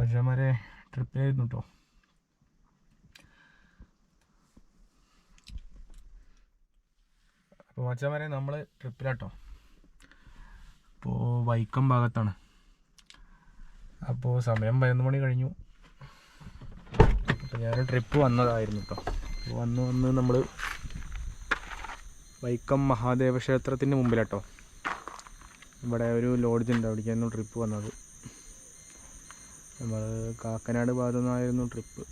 വജമരെ ട്രിപ്പിലായിരുന്നു കേട്ടോ അപ്പോൾ വച്ചമരെ നമ്മൾ ട്രിപ്പിലാട്ടോ അപ്പോൾ വൈക്കം ഭാഗത്താണ്. അപ്പോൾ സമയം പതിനൊന്ന് മണി കഴിഞ്ഞു. അപ്പോൾ ഞാൻ ട്രിപ്പ് വന്നതായിരുന്നു കേട്ടോ അപ്പോൾ വന്ന് വന്ന് നമ്മൾ വൈക്കം മഹാദേവ ക്ഷേത്രത്തിന്റെ മുമ്പിലാട്ടോ ഇവിടെ ഒരു ലോഡ്ജ് ഉണ്ട് അവിടേക്കായിരുന്നു ട്രിപ്പ് വന്നത്. നമ്മൾ കാക്കനാട് ഭാഗത്തു നിന്നായിരുന്നു ട്രിപ്പ്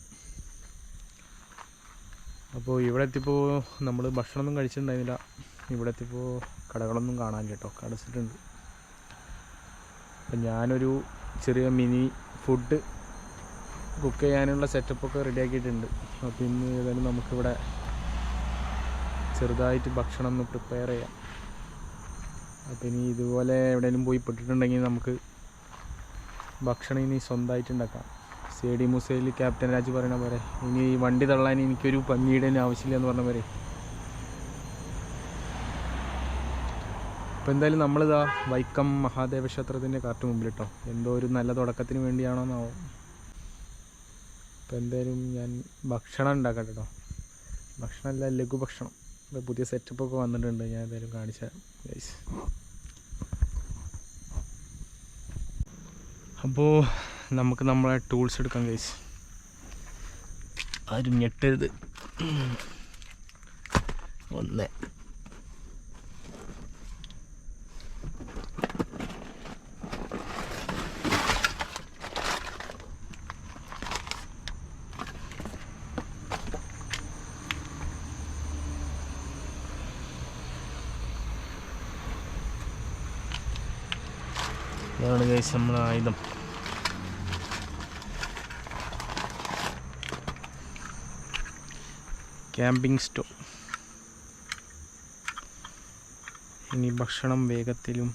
അപ്പോൾ ഇവിടെ എത്തിയപ്പോൾ നമ്മൾ ഭക്ഷണമൊന്നും കഴിച്ചിട്ടുണ്ടായിരുന്നില്ല. ഇവിടെ എത്തിയപ്പോൾ കടകളൊന്നും കാണാനില്ല കേട്ടോ കടച്ചിട്ടുണ്ട്. അപ്പം ഞാനൊരു ചെറിയ മിനി ഫുഡ് കുക്ക് ചെയ്യാനുള്ള സെറ്റപ്പൊക്കെ റെഡിയാക്കിയിട്ടുണ്ട് അപ്പോൾ ഇന്ന് ഏതായാലും നമുക്കിവിടെ ചെറുതായിട്ട് ഭക്ഷണം ഒന്ന് പ്രിപ്പയർ ചെയ്യാം. അപ്പം ഇനി ഇതുപോലെ എവിടെയെങ്കിലും പോയി പെട്ടിട്ടുണ്ടെങ്കിൽ നമുക്ക് ഭക്ഷണം ഇനി സ്വന്തമായിട്ട് ഉണ്ടാക്കാം. സി ഡി മുസൈലി ക്യാപ്റ്റൻ രാജ് പറയുന്ന പോലെ ഇനി ഈ വണ്ടി തള്ളാൻ എനിക്കൊരു പന്നിയുടെ ആവശ്യമില്ല എന്ന് പറഞ്ഞ പോലെ. അപ്പോൾ എന്തായാലും നമ്മളിതാ വൈക്കം മഹാദേവ ക്ഷേത്രത്തിന്റെ കാർട്ട് മുമ്പിൽ കേട്ടോ എന്തോ ഒരു നല്ല തുടക്കത്തിന് വേണ്ടിയാണോന്നാവും അപ്പോൾ എന്തായാലും ഞാൻ ഭക്ഷണം ഉണ്ടാക്കട്ടെ കേട്ടോ ഭക്ഷണമല്ല ലഘുഭക്ഷണം. പുതിയ സെറ്റപ്പൊക്കെ വന്നിട്ടുണ്ട്. ഞാൻ എന്തായാലും കാണിച്ചു അപ്പോൾ നമുക്ക് നമ്മളെ ടൂൾസ് എടുക്കാം ഗൈസ് ആരും ഞെട്ടരുത്. ഒന്ന്. ഗൈസ് നമ്മളെ ആയുധം ക്യാമ്പിംഗ് സ്റ്റോ. ഇനി ഭക്ഷണം വേഗത്തിലും.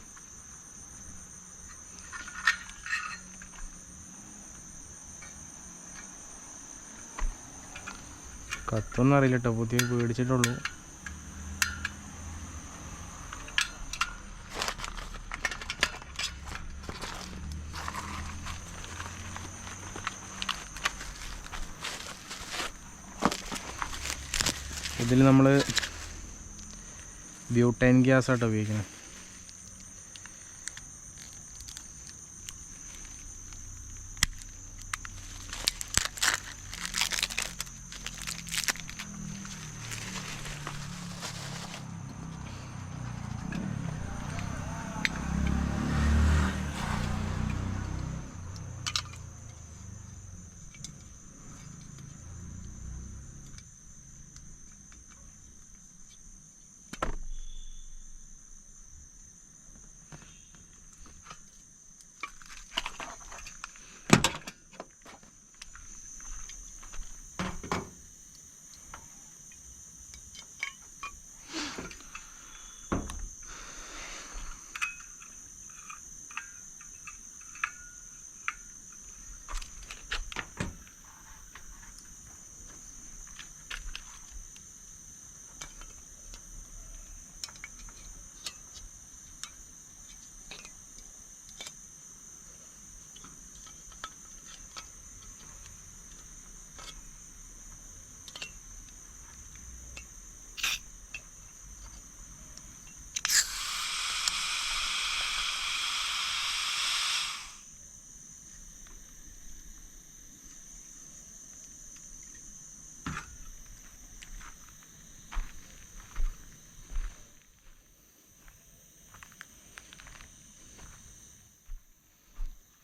കത്തൊന്നും അറിയില്ല കേട്ടോ പുതിയ പേടിച്ചിട്ടുള്ളൂ. നമ്മൾ ബ്യൂട്ടൈൻ ഗ്യാസ് ആട്ടോ ഉപയോഗിക്കുന്നത്.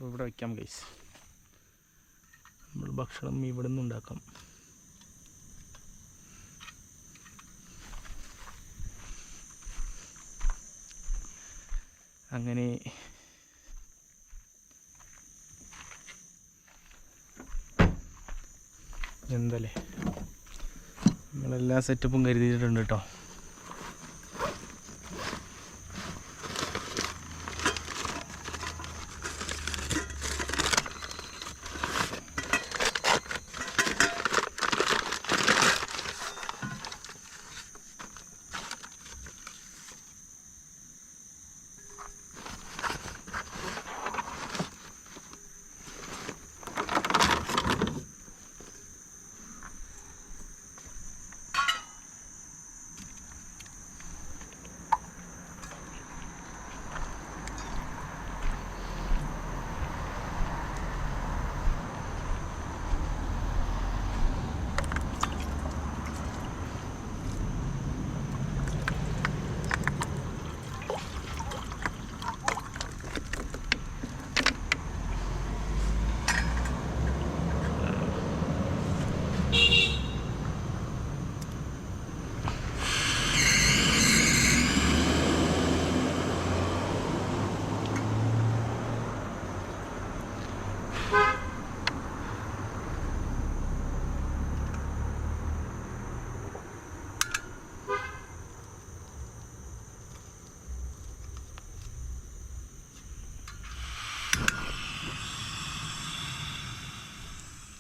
ഇവിടെ വയ്ക്കാം ഗൈസ് നമ്മൾ ഭക്ഷണം ഇവിടെ നിന്ന് ഉണ്ടാക്കാം. അങ്ങനെ എന്തല്ലേ നമ്മളെല്ലാ സെറ്റപ്പും കരുതിയിട്ടുണ്ട് കേട്ടോ.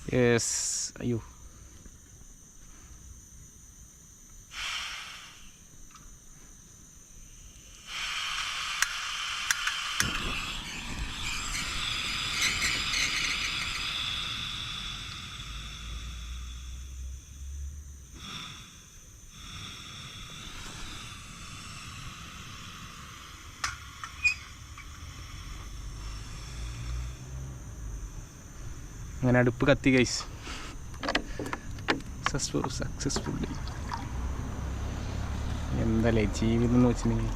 യെസ് അയ്യോ അങ്ങനെ അടുപ്പ് കത്തി ഗൈസ് സക്സസ്ഫുൾ സക്സസ്ഫുള്ളി എന്തല്ലേ ജീവിതം എന്ന് വെച്ചിട്ടുണ്ടെങ്കിൽ?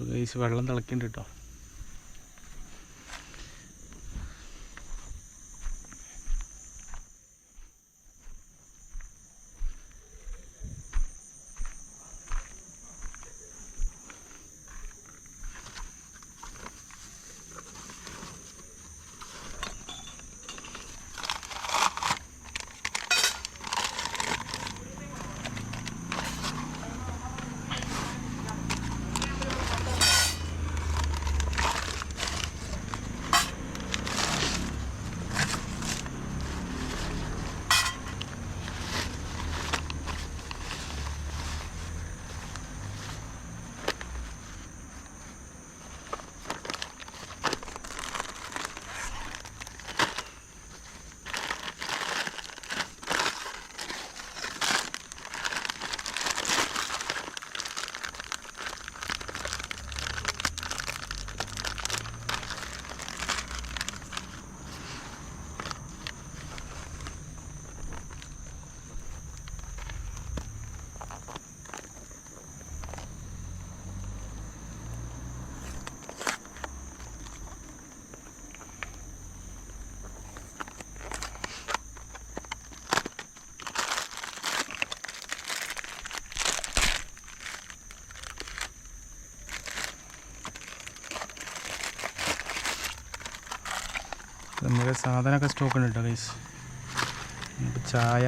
ഗൈസ് വെള്ളം തിളക്കുന്നുണ്ട് കേട്ടോ നമ്മുടെ സാധനമൊക്കെ സ്റ്റോക്ക് ഉണ്ട് കേട്ടോ ഗൈസ് ചായ.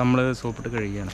നമ്മൾ സോപ്പിട്ട് കഴുകിയാണ്.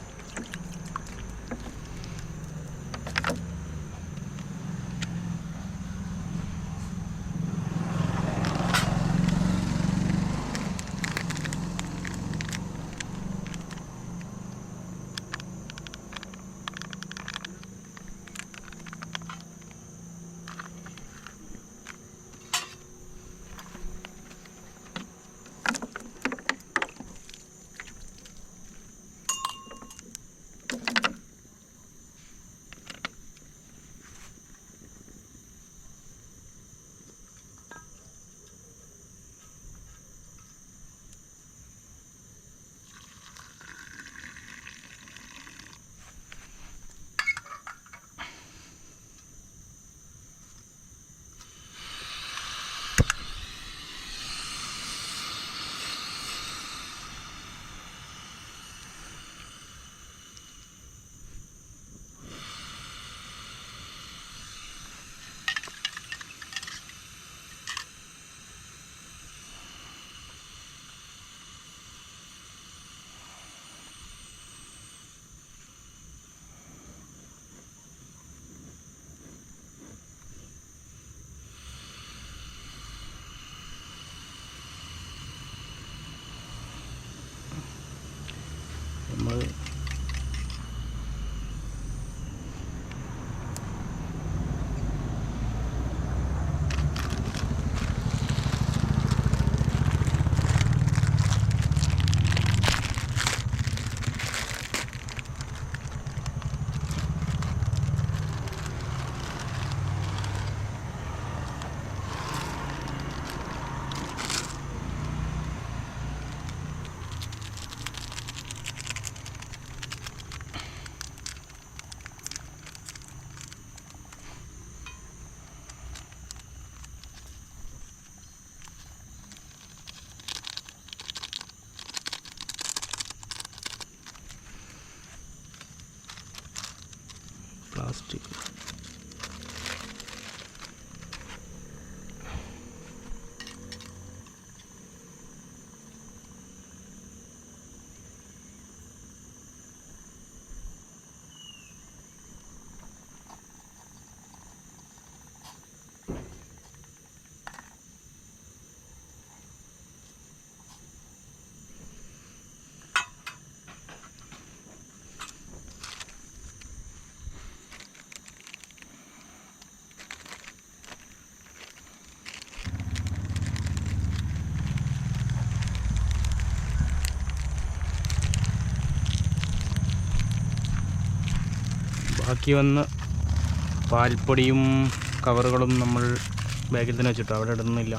这个。ബാക്കി വന്ന പാൽപ്പൊടിയും കവറുകളും നമ്മൾ ബാഗിൽ തന്നെ വെച്ചിട്ടു. അവിടെ ഇടുന്നില്ല.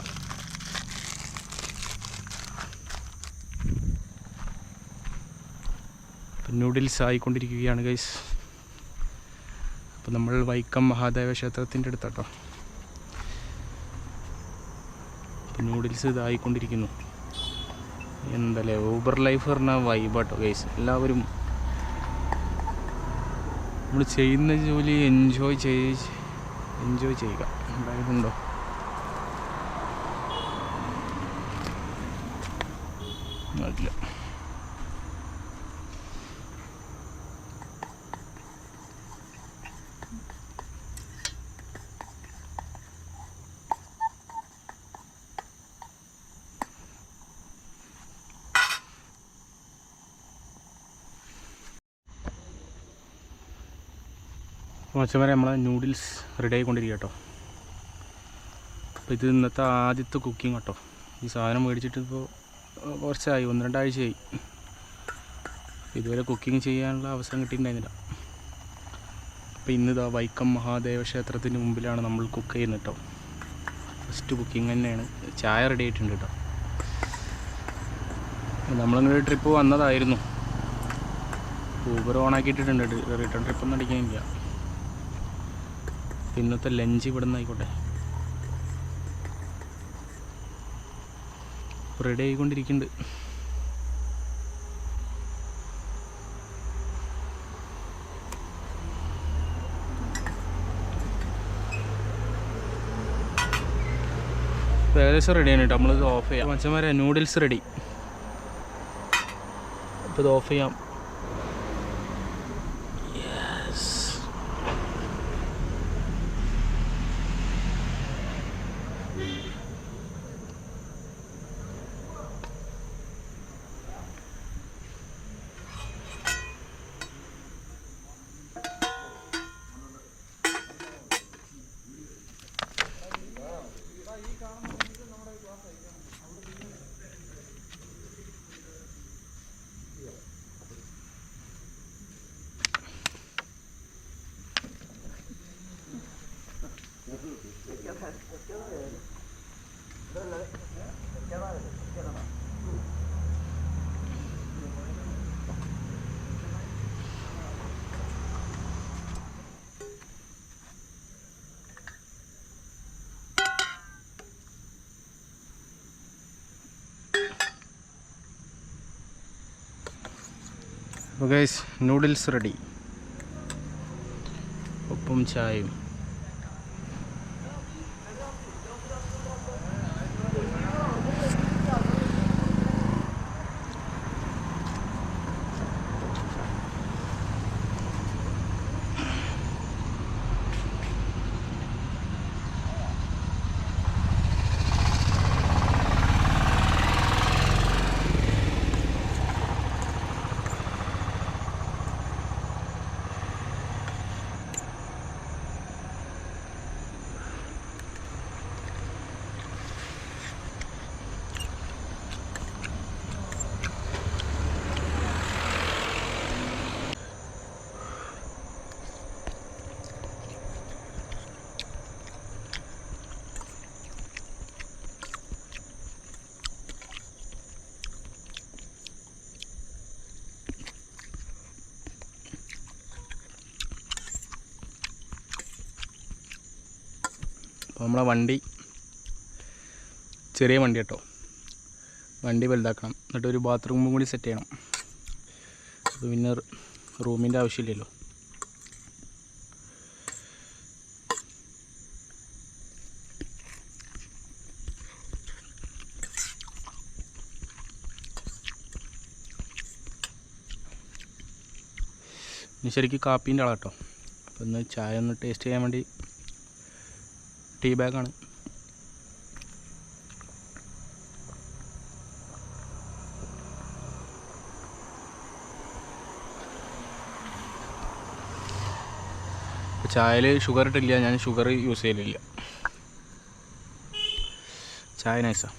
നൂഡിൽസ് ആയിക്കൊണ്ടിരിക്കുകയാണ് ഗൈസ് അപ്പോൾ നമ്മൾ വൈക്കം മഹാദേവ ക്ഷേത്രത്തിന്റെ അടുത്താട്ടോ. നൂഡിൽസ് ഇതായിക്കൊണ്ടിരിക്കുന്നു. എന്തല്ലേ ഊബർ ലൈഫ് പറഞ്ഞാൽ വൈബാട്ടോ ഗൈസ് എല്ലാവരും നമ്മൾ ചെയ്യുന്ന ജോലി എൻജോയ് ചെയ് എൻജോയ് ചെയ്യുക. ഉണ്ടായിട്ടുണ്ടോ? മച്ചന്മാരെ നമ്മൾ നൂഡിൽസ് റെഡി ആയിക്കൊണ്ടിരിക്കുക കേട്ടോ. അപ്പോൾ ഇത് ഇന്നത്തെ ആദ്യത്തെ കുക്കിംഗ് കേട്ടോ ഈ സാധനം മേടിച്ചിട്ട് ഇപ്പോൾ കുറച്ചായി. ഒന്ന് രണ്ടാഴ്ചയായി. ഇതുവരെ കുക്കിംഗ് ചെയ്യാനുള്ള അവസരം കിട്ടിയിട്ടുണ്ടായിരുന്നില്ല. അപ്പോൾ ഇന്നിതാ വൈക്കം മഹാദേവ ക്ഷേത്രത്തിന് മുമ്പിലാണ് നമ്മൾ കുക്ക് ചെയ്യുന്നത് കേട്ടോ. ഫസ്റ്റ് കുക്കിംഗ് തന്നെയാണ്. ചായ റെഡി ആയിട്ടുണ്ട് കേട്ടോ. നമ്മളിങ്ങനെ ട്രിപ്പ് വന്നതായിരുന്നു. ഊബർ ഓൺ ആക്കിയിട്ടിട്ടുണ്ട്. റിട്ടേൺ ട്രിപ്പൊന്നും അടിക്കാനില്ല. ഇന്നത്തെ ലഞ്ച് ഇവിടെ നിന്നായിക്കോട്ടെ റെഡി ആയിക്കൊണ്ടിരിക്കുന്നുണ്ട്. ഏകദേശം റെഡിയാണ് കേട്ടോ. നമ്മളിത് ഓഫ് ചെയ്യാം. മച്ചന്മാരെ നൂഡിൽസ് റെഡി അപ്പോൾ ഇത് ഓഫ് ചെയ്യാം. അപ്പോൾ ഗൈസ് നൂഡിൽസ് റെഡി ഉപ്പും ചായയും. നമ്മളെ വണ്ടി ചെറിയ വണ്ടി കേട്ടോ. വണ്ടി വലുതാക്കണം. എന്നിട്ട് ഒരു ബാത്റൂമും കൂടി സെറ്റ് ചെയ്യണം. അപ്പോൾ പിന്നെ റൂമിന്റെ ആവശ്യമില്ലല്ലോ. ശരിക്കും കാപ്പീന്റെ ആളാട്ടോ അപ്പോൾ ഇന്ന് ചായ ഒന്ന് ടേസ്റ്റ് ചെയ്യാൻ വേണ്ടി ടീ ബാഗാണ്. ചായയിൽ ഷുഗർ ഇട്ടില്ല ഞാൻ ഷുഗർ യൂസ് ചെയ്യലില്ല. ചായ നൈസാ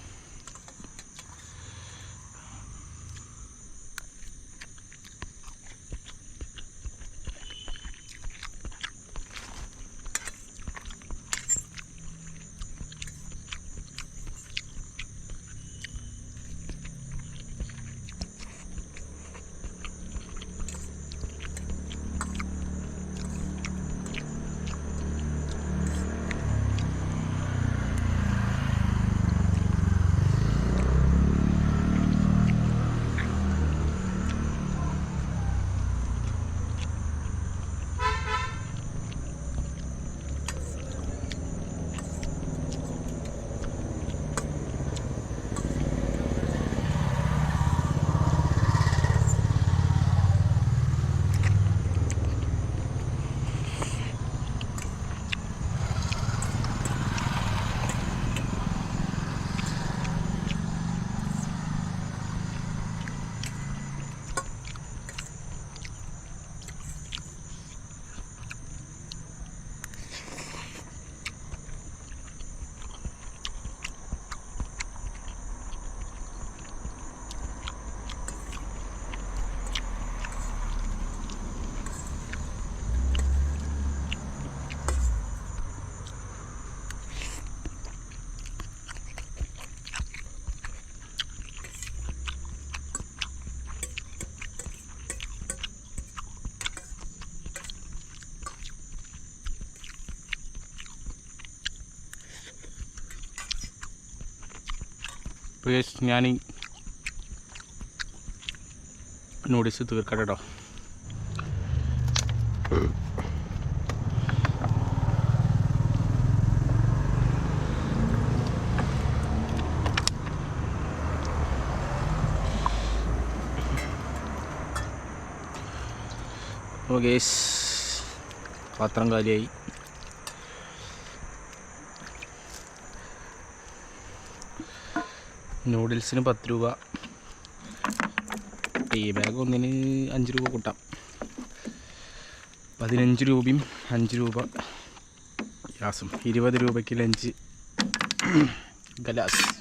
ഇപ്പോൾ ഞാൻ നൂഡിൽസ് തീർക്കട്ടെ കേട്ടോ അപ്പോൾ ഗേസ് പാത്രം കാലിയായി നൂഡിൽസിന് പത്ത് രൂപ. ടീ ബാഗ് ഒന്നിന് അഞ്ച് രൂപ കൂട്ടാം. പതിനഞ്ച് രൂപയും അഞ്ച് രൂപ. ഗ്യാസും ഇരുപത് രൂപയ്ക്ക് ലഞ്ച്. ഗലാസ്.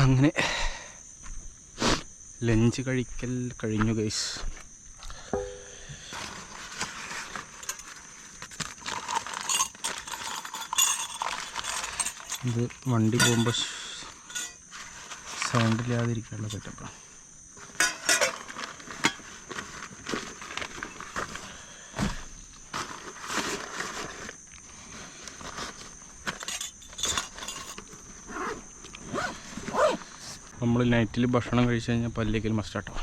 അങ്ങനെ ലഞ്ച് കഴിക്കൽ കഴിഞ്ഞു ഗൈസ് ഇത് വണ്ടി പോകുമ്പോൾ സൗണ്ടില്ലാതിരിക്കാനുള്ള സെറ്റപ്പാണ് നമ്മൾ നൈറ്റിൽ ഭക്ഷണം കഴിച്ചു കഴിഞ്ഞാൽ പല്ലേക്കൽ മസ്റ്റാട്ടോ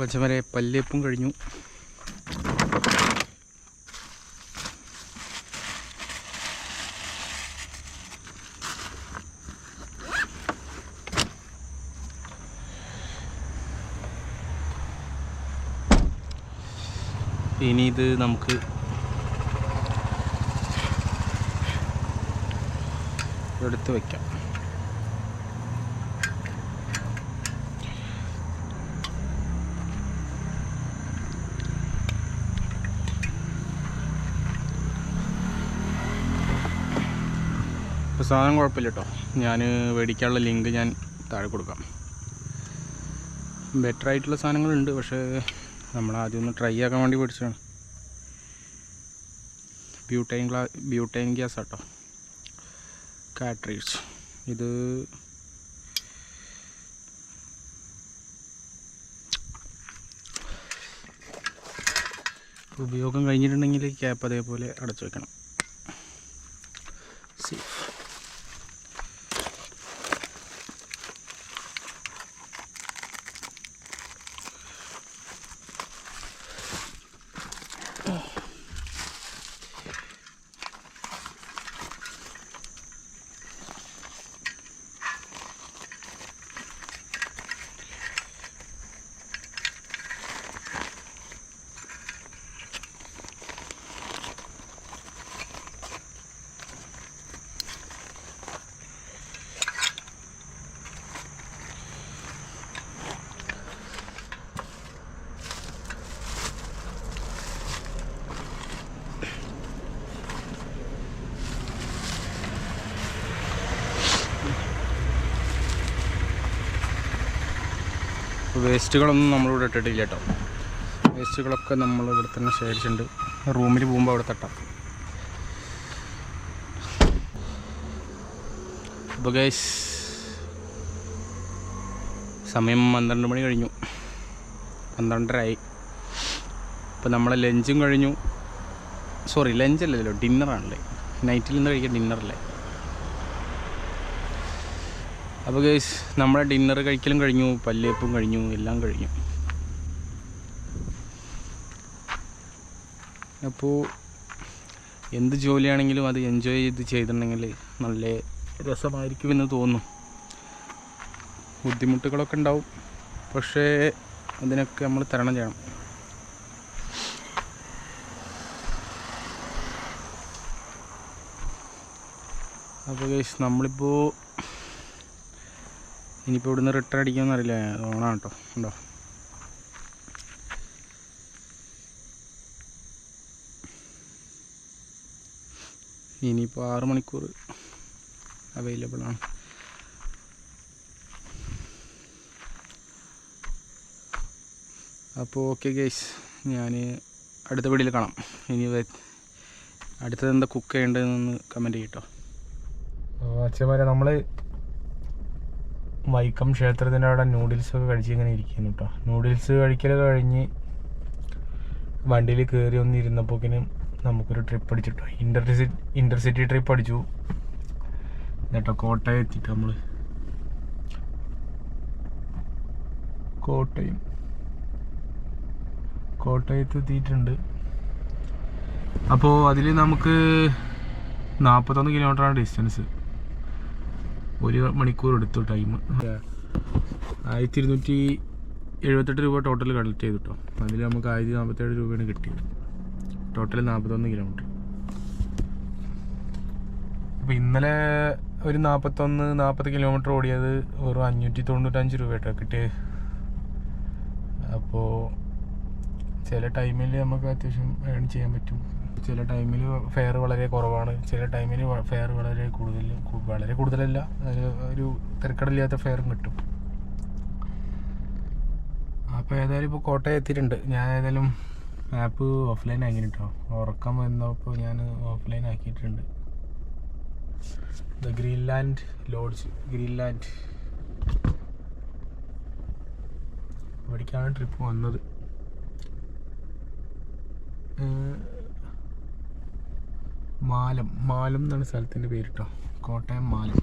പച്ചമരെ പല്ലേപ്പും കഴിഞ്ഞു. ഇനി ഇത് നമുക്ക് എടുത്ത് വയ്ക്കാം സാധനം കുഴപ്പമില്ല കേട്ടോ ഞാൻ മേടിക്കാനുള്ള ലിങ്ക് ഞാൻ താഴെ കൊടുക്കാം. ബെറ്റർ ആയിട്ടുള്ള സാധനങ്ങളുണ്ട് പക്ഷേ നമ്മൾ ആദ്യം ഒന്ന് ട്രൈ ആക്കാൻ വേണ്ടി മേടിച്ചതാണ് ബ്യൂട്ടൈൻ ഗ്ലാ ബ്യൂട്ടൈൻ ഗ്യാസ് ആട്ടോ കാട്രീസ് ഇത് ഉപയോഗം കഴിഞ്ഞിട്ടുണ്ടെങ്കിൽ ക്യാപ്പ് അതേപോലെ അടച്ചു വെക്കണം. വേസ്റ്റുകളൊന്നും നമ്മളിവിടെ ഇട്ടിട്ടില്ല കേട്ടോ. വേസ്റ്റുകളൊക്കെ നമ്മൾ ഇവിടെ തന്നെ ശേഖരിച്ചിട്ടുണ്ട്. റൂമിൽ പോകുമ്പോൾ അവിടെ തട്ടാം. അപ്പോൾ ഗൈസ് സമയം പന്ത്രണ്ട് മണി കഴിഞ്ഞു. പന്ത്രണ്ടരായി. അപ്പോൾ നമ്മളെ ലഞ്ചും കഴിഞ്ഞു. സോറി ലഞ്ചല്ലല്ലോ ഡിന്നറാണല്ലേ നൈറ്റിൽ നിന്ന് കഴിക്കാൻ ഡിന്നറല്ലേ അപ്പോൾ ഗേസ് നമ്മുടെ ഡിന്നർ കഴിക്കലും കഴിഞ്ഞു പല്ലേപ്പും കഴിഞ്ഞു എല്ലാം കഴിഞ്ഞു. അപ്പോൾ എന്ത് ജോലിയാണെങ്കിലും അത് എൻജോയ് ചെയ്ത് ചെയ്തിട്ടുണ്ടെങ്കിൽ നല്ല രസമായിരിക്കുമെന്ന് തോന്നുന്നു ബുദ്ധിമുട്ടുകളൊക്കെ ഉണ്ടാവും. പക്ഷേ അതിനൊക്കെ നമ്മൾ തരണം ചെയ്യണം. അപ്പോൾ ഗൈസ് നമ്മളിപ്പോൾ ഇനിയിപ്പോൾ ഇവിടുന്ന് റിട്ടേൺ അടിക്കുമെന്ന് അറിയില്ല. ഓണാണ് കേട്ടോ ഉണ്ടോ? ഇനിയിപ്പോൾ ആറ് മണിക്കൂർ അവൈലബിൾ ആണ്. അപ്പോൾ ഓക്കെ ഗേസ് ഞാൻ അടുത്ത വീഡിയോയിൽ കാണാം. ഇനി അടുത്തത് എന്താ കുക്ക് ചെയ്യേണ്ടതെന്ന് കമന്റ് ചെയ്യട്ടോ അച്ഛന്മാരെ നമ്മൾ വൈക്കം ക്ഷേത്രത്തിന്റെ അവിടെ നൂഡിൽസ് ഒക്കെ കഴിച്ച് ഇങ്ങനെ ഇരിക്കുന്നു കേട്ടോ നൂഡിൽസ് കഴിക്കൽ കഴിഞ്ഞ് വണ്ടിയിൽ കയറി ഒന്ന് ഇരുന്നപ്പോക്കിനും നമുക്കൊരു ട്രിപ്പ് അടിച്ചിട്ടോ. ഇന്റർസിറ്റി ഇന്റർസിറ്റി ട്രിപ്പ് അടിച്ചു. എന്നിട്ടോ കോട്ടയം എത്തിയിട്ട് നമ്മൾ കോട്ടയം. കോട്ടയത്ത് എത്തിയിട്ടുണ്ട്. അപ്പോൾ അതിൽ നമുക്ക് നാൽപ്പത്തൊന്ന് കിലോമീറ്ററാണ് ഡിസ്റ്റൻസ് ഒരു മണിക്കൂർ എടുത്തു ടൈം ആയിരത്തി ഇരുന്നൂറ്റി എഴുപത്തെട്ട് രൂപ ടോട്ടൽ കളക്ട് ചെയ്തു കേട്ടോ അതിൽ നമുക്ക് ആയിരത്തി നാൽപ്പത്തേഴ് രൂപയാണ് കിട്ടിയത്. ടോട്ടൽ നാൽപ്പത്തൊന്ന് കിലോമീറ്റർ അപ്പോൾ ഇന്നലെ ഒരു നാൽപ്പത്തൊന്ന് നാൽപ്പത് കിലോമീറ്റർ ഓടിയത് വെറും അഞ്ഞൂറ്റി തൊണ്ണൂറ്റഞ്ച് രൂപ കേട്ടോ കിട്ടിയത് അപ്പോൾ ചില ടൈമിൽ നമുക്ക് അത്യാവശ്യം ഏൺ ചെയ്യാൻ പറ്റും. ചില ടൈമിൽ ഫെയർ വളരെ കുറവാണ്. ചില ടൈമിൽ ഫെയർ വളരെ കൂടുതൽ വളരെ കൂടുതലല്ല. ഒരു തിരക്കടില്ലാത്ത ഫെയറും കിട്ടും. അപ്പോൾ ഏതായാലും ഇപ്പോൾ കോട്ടയം എത്തിയിട്ടുണ്ട്. ഞാൻ ഏതായാലും ആപ്പ് ഓഫ്ലൈൻ ആക്കി കേട്ടോ ഉറക്കം വന്നപ്പോൾ ഞാൻ ഓഫ്ലൈൻ ആക്കിയിട്ടുണ്ട്. The Greenland lodge Greenland. അവിടേക്കാണ് ട്രിപ്പ് വന്നത്. മാലം. മാലം എന്നാണ് സ്ഥലത്തിന്റെ പേര് കേട്ടോ കോട്ടയം മാലം.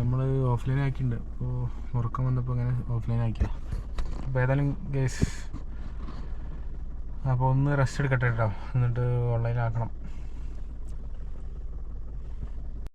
നമ്മൾ ഓഫ്ലൈൻ ആക്കിയിട്ടുണ്ട്. അപ്പോൾ ഉറക്കം വന്നപ്പോൾ അങ്ങനെ ഓഫ്ലൈൻ ആക്കിയതാണ് അപ്പോൾ ഏതായാലും ഗേസ് അപ്പോൾ ഒന്ന് റെസ്റ്റ് എടുക്കട്ടെ കേട്ടോ എന്നിട്ട് ഓൺലൈൻ ആക്കണം.